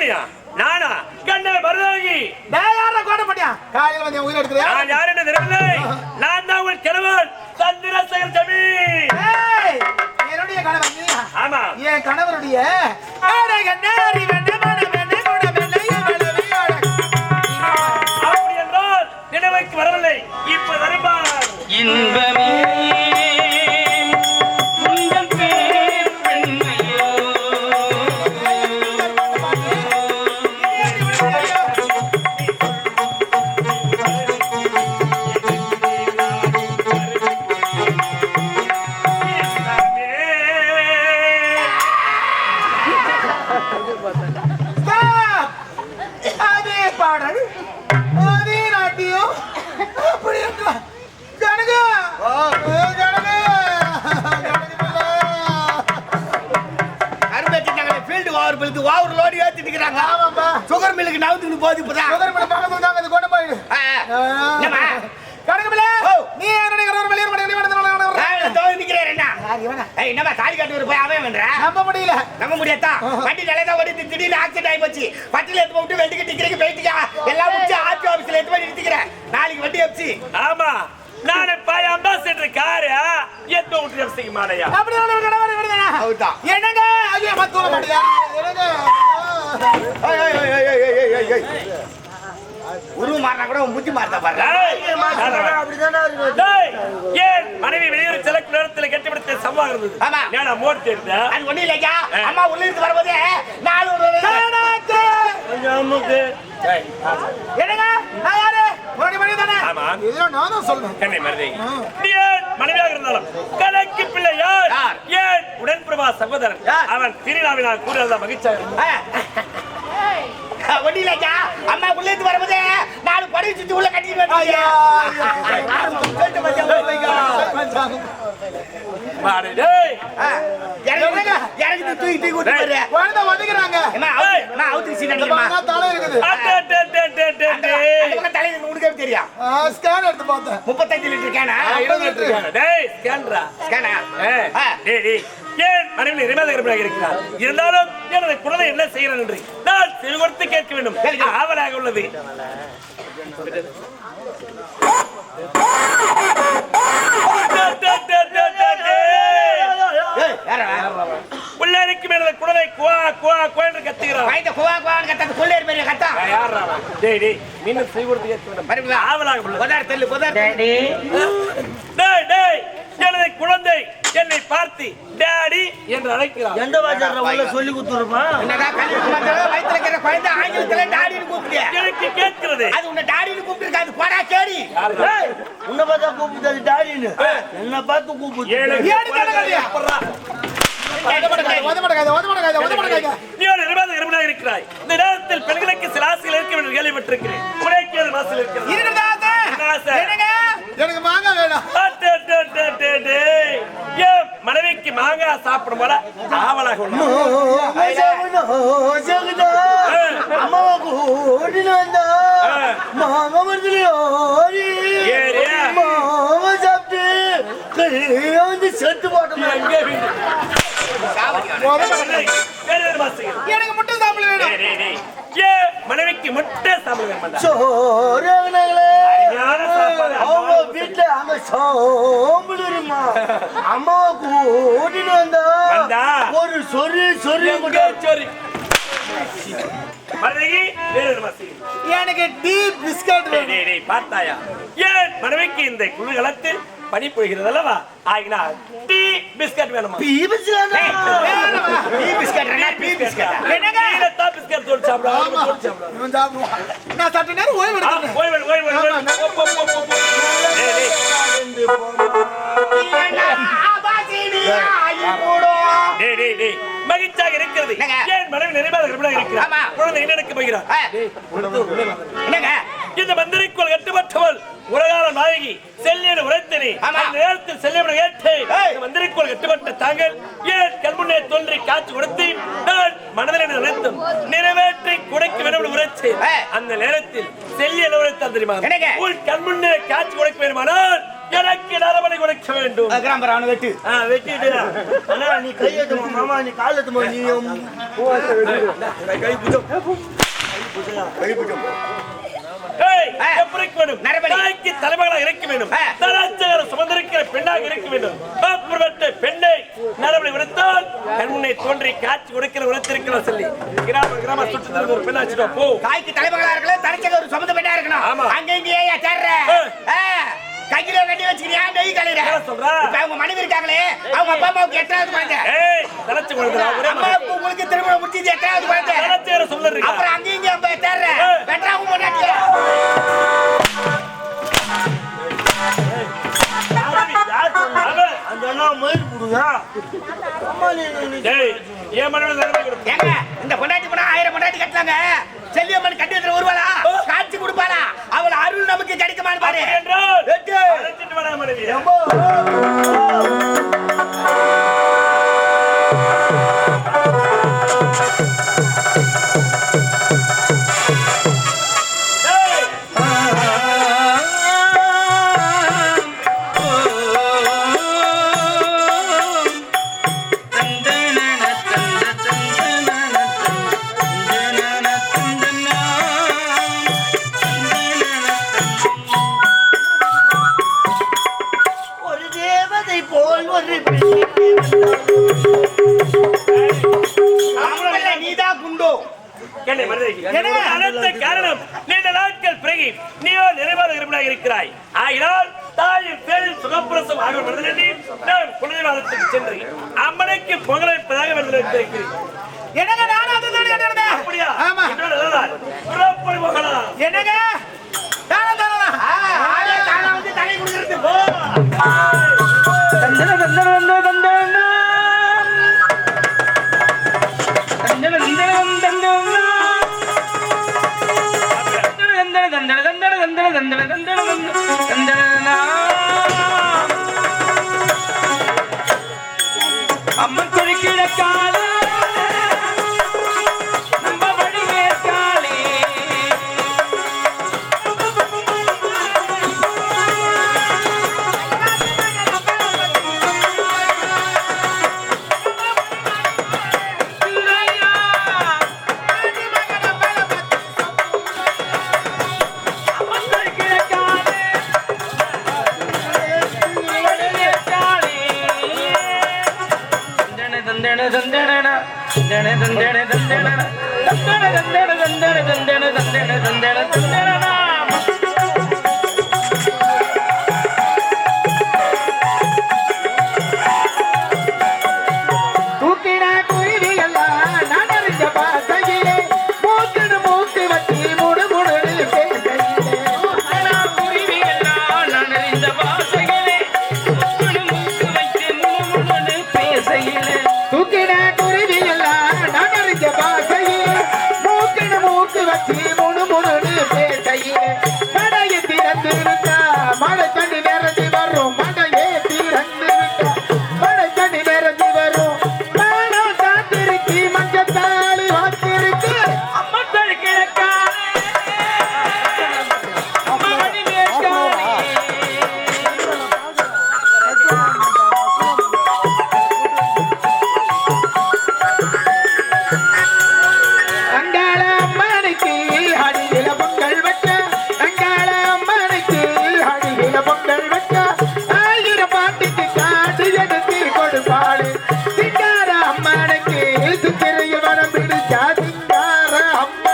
செம்புனியா நானா? கண்ணே மருதாகி யார கோட பண்ணியா காலையில வந்து உயிர் எடுக்கிறியா நான் யார் என்று தெரியவில்லை. நான் தான் உங்கள் கிழவன் சந்திரசேகர் ஜமி. ஏய், என்னுடைய கணவன் நீயா? ஆமா. என் கணவருடைய அழக அதே பாடல் அதே நாட்டியம் அப்படி ஃபீல்டு ஓவர் பில்லுக்கு ஓவர் லோடு ஏத்திட்டு இருக்கிறாங்க ஆமாப்பா. சுகர் மில்லுக்கு நவுத்துக்கு போகுது இப்பதான். சுகர் மேல பக்கத்துல தாங்க இது கொண்டு? கனகு பிள்ளை ஓ. நீ என்னுடைய கணவர் வெளியே நிக்கிறேன் என்ன? ஏய், என்னம்மா தாலி கட்டுவர் போய் அவன் பண்ற நம்ப முடியல. நம்ப முடியாதா? வண்டி நல்லா ஓடி திடீர்னு ஆக்சிடென்ட் ஆகி போச்சு வண்டியில எடுத்து விட்டு வெட்டி கட்டிக்கிறீங்க போயிட்டுக்கா எல்லாம் முடிச்சு ஆர்டி ஆபீஸ்ல எடுத்து போய் நிறுத்திக்கிறேன். நாளைக்கு வண்டி வச்சு. ஆமா. நான் இப்ப அம்பாசிடர் காரு எந்த ஒன்று செய்ய மாடையா அப்படி ஒரு கணவர் விடுதா அவுதான். என்னங்க? ஐயோ மத்தூர மாட்டியா என்னங்க உருவ மாறினா கூட புத்தி மாறதா பாரு. ஏன் மனைவி வெளியூர் செலக்ட் நேரத்தில் கட்டிப்பிடித்த சம்பவம் இருந்தது? ஆமா. ஏன்னா மோர் தெரிந்தா அது ஒண்ணு இல்லையா. அம்மா உள்ள இருந்து வரும்போது நாலு என்னங்க? நான் யாரு? நான் மனைவியாக இருந்தாலும் கணக்கு பிள்ளை யார்? ஏன் உடன்பிரபா சகோதரன்? அவன் திருநாவினால் கூறுதல் மகிழ்ச்சியாக. ஒண்ணு இல்லையா அம்மா உள்ள இருந்து வரும்போது நாலு படி சுத்தி உள்ள கட்டிட்டு வந்து மாடு, டேய். எனக்கு தூக்கி தூக்கி பாரு. குழந்தை அம்மா, அவுத்து-? தலை இருக்குது. அந்த உனக்கு ஸ்கேன் எடுத்து பார்த்தேன். முப்பத்தஞ்சு லிட்டர் கேனா டேய், ஸ்கேன்ரா. கேனா ஏய், ஆ. டேய், டேய். ஏன் மனைவி நிர்வாகமாக இருக்கிறார்? இருந்தாலும் எனது குழந்தை என்ன செய்கிறது என்று நான் செவி கொடுத்து கேட்க வேண்டும். ஆவலாக உள்ளது. இருக்கும் எனது குழந்தை குவா குவா குவா என்று கத்துகிறான் வயித்தை குவா குவான்னு கத்தாது, கொள்ளையர் பெரிய கத்தா. யாரா? டேய் டேய் கேட்க வேண்டும். மறுபடியும் ஆவலாக உள்ளது. புதார் தள்ளு, புதார். டேய் டேய். எனது குழந்தை என்னை பார்த்து டாடி என்று அழைக்கிறார். எந்த வாஜார உள்ள சொல்லி கொடுத்துருமா என்னடா, கல்யாணம் பண்றது, வயித்துல இருக்கிற குழந்தை ஆங்கிலத்துல டாடின்னு? எனக்கு கேட்கிறது. அது உன்னை டாடின்னு கூப்பிட்டுருக்காது, போடா கேடி. ஏய், உன்னை பார்த்தா கூப்பிடுது டாடின்னு என்ன பார்த்து கூப்பிடு நிர்வாக நிறுவனம் இருக்கிறாய். இந்த நேரத்தில் பெண்களுக்கு சில ஆசைகள் இருக்கும் என்று கேள்விப்பட்டிருக்கிறேன். அது இருக்கிறது எனக்கு மாங்காய் வேணும். மனைவிக்கு மாங்காய் சாப்பிடும் போல ஆவலாக ஓடினு வந்தா மாமா ஏறியா? மாமா சாப்பிட்டு வந்து செத்து போட்டோம். எனக்கு முட்டை சாப்பிட வேணும். ஏன் மனைவிக்கு முட்டை சாப்பிட. வேண்டாம் சோறு அவங்க வீட்டுல அங்க சோம்புல இருமா அம்மாவுக்கு ஓடினு வந்தா வந்தா? ஒரு எனக்கு டீ பிஸ்கட் வேணும். டேய், டேய், பார்த்தாயா? ஏன் மனைவிக்கு இந்த குளிர்காலத்தில் பனி பொழிகிறது அல்லவா? ஆகினால் டீ பிஸ்கட் வேணுமா டீ பிஸ்கட் ரெண்டா, டீ பிஸ்கட்டா? என்னங்க நீலத்தா பிஸ்கட் தோல் சாப்பிடுவா ஆமா. இவன் சாப்பிடுவான். நான் சற்று நேரம் ஓய்வு எடுக்கிறேன் ஓய்வு எடு, ஓய்வு எடு. போ, போ, போ, போ, போ. டேய், டேய். ஆபாசினி ஆகி போடும். டேய், டேய், டேய். மகிழ்ச்சியாக இருக்கிறது என்னங்க? ஏன் மனைவி நிறைவாக இருக்கிறார் ஆமா. குழந்தை என்ன நடக்க போகிறார். என்னங்க இந்த மந்திரிக்குள் கட்டுப்பட்டவள் உலகால நாயகி செல்லியன உரைத்தனி. அந்த நேரத்தில் செல்லியன ஏற்று மந்திரிக்குள் கட்டுப்பட்ட தாங்கள் ஏன் கண்முன்னே தோன்றி காட்சி கொடுத்து நான் மனதில் நினைத்தும்? நிறைவேற்றி குடைக்கு வேண்டும் உரைச்சு அந்த நேரத்தில் செல்லியன உரைத்தான் தெரியுமா? உன் கண்முன்னே காட்சி கொடுக்க வேண்டுமானால் எனக்கு நரபலி கொடுக்க வேண்டும். கிராம ராணு வெட்டு. ஆ வெட்டிட்டு. நீ கை மாமா நீ கால் எடுத்து நீ கை புஜம் கை புஜம். கை புஜம். தாய்க்கு இறக்க வேண்டும்? தராச்சாரம் சுமந்திருக்கிற பெண்ணாக வேண்டும். பெண்ணை நரபடி விடுத்தால் கண்முனை தோன்றி காட்சி கொடுக்கிற உழைத்திருக்கிறோம் சொல்லி. கிராம கிராம சுற்றத்தில் ஒரு பெண்ணா போ. தாய்க்கு தலைமகளாக இருக்கலாம் தரச்சக ஒரு சுமந்த பெண்ணா இருக்கணும். அங்க இங்க ஏன் சேர்ற. கையில கட்டி வச்சுக்கிறியா? நெய் கலையில சொல்றேன் அவங்க மனைவி இருக்காங்களே அவங்க அப்பா அம்மாவுக்கு எட்டாவது குழந்தை. தலைச்சு குழந்தை அம்மாவுக்கு உங்களுக்கு திருமணம் முடிச்சது எட்டாவது குழந்தை. சொல்லுறேன் அப்புறம் அங்கேயும் இங்க தேடுறேன் வெட்டாவும் இந்த கொண்டாட்டி போனா ஆயிரம் கொண்டாட்டி கட்டுறாங்க செல்லியம்மன் கட்டி ஒரு ரூபாயா காட்சி கொடுப்பாளா? கிடைக்குமான்னு பாரு. தந்தன தந்தன தந்தன தந்தன அம்மன்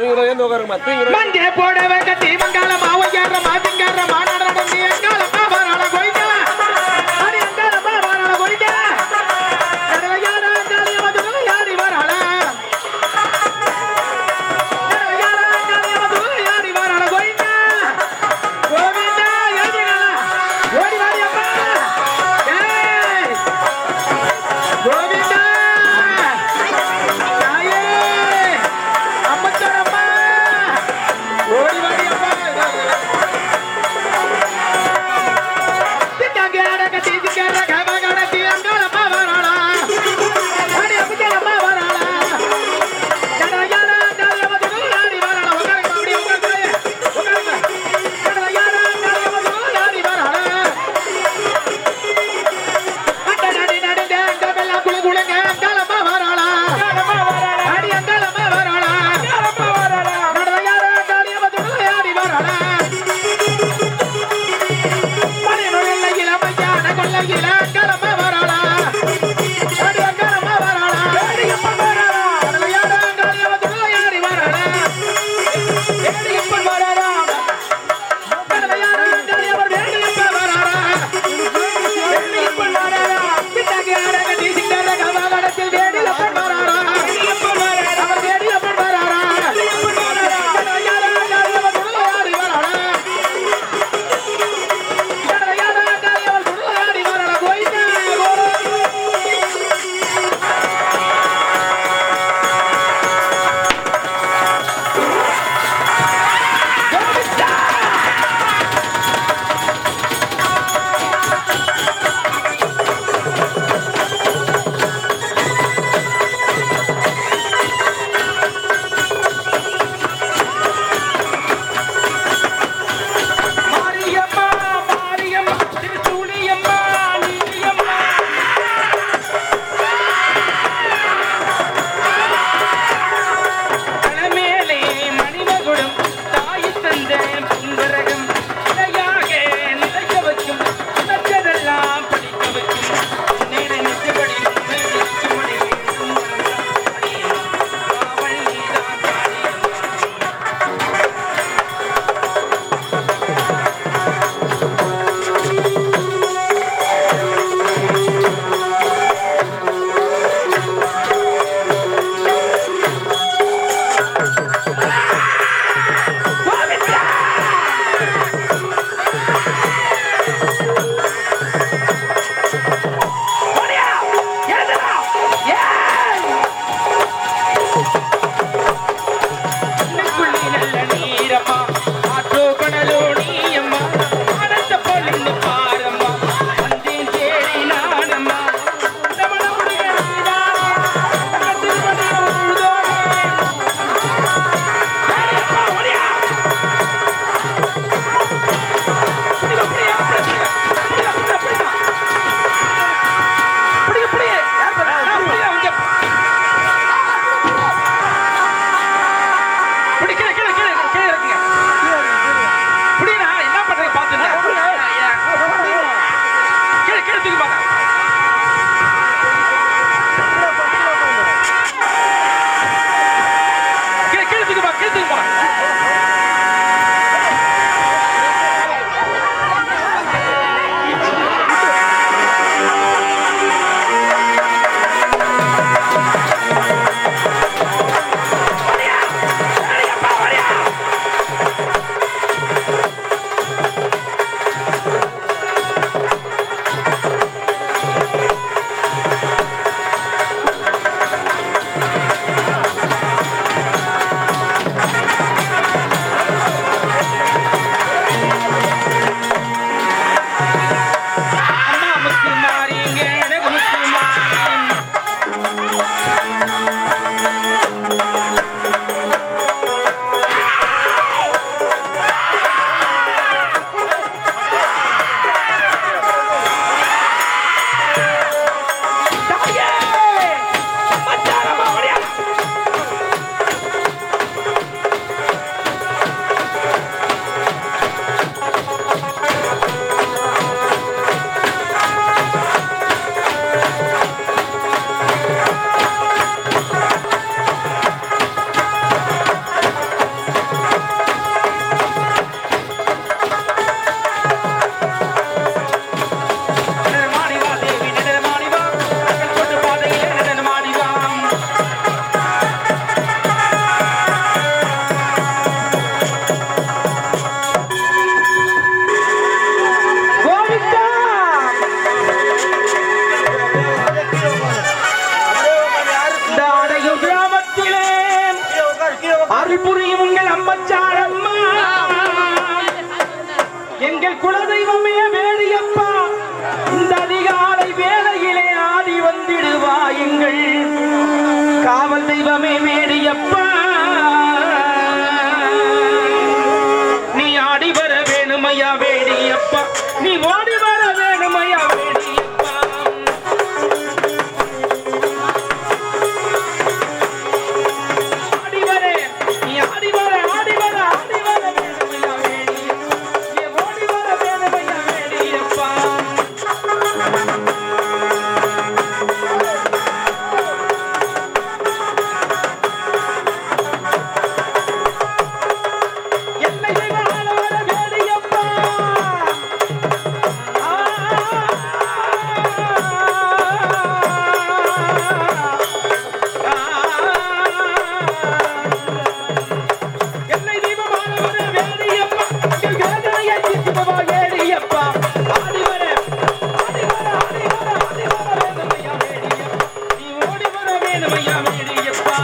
தூங்குறோம் ஏன் தூங்குறோமா தூங்குறோம் போட வேகத்தி மங்காளமா ஒய்யாரமா திங்காரமா ಬರಕ பெரியப்பா இந்த அதிகாலை வேலையிலே ஆடி வந்திடுவாயுங்கள் காவல் தெய்வமே மேரியப்பா நீ ஆடி வர வேணுமையா வேடியப்பா. நீ வேதமையா வேடியப்பா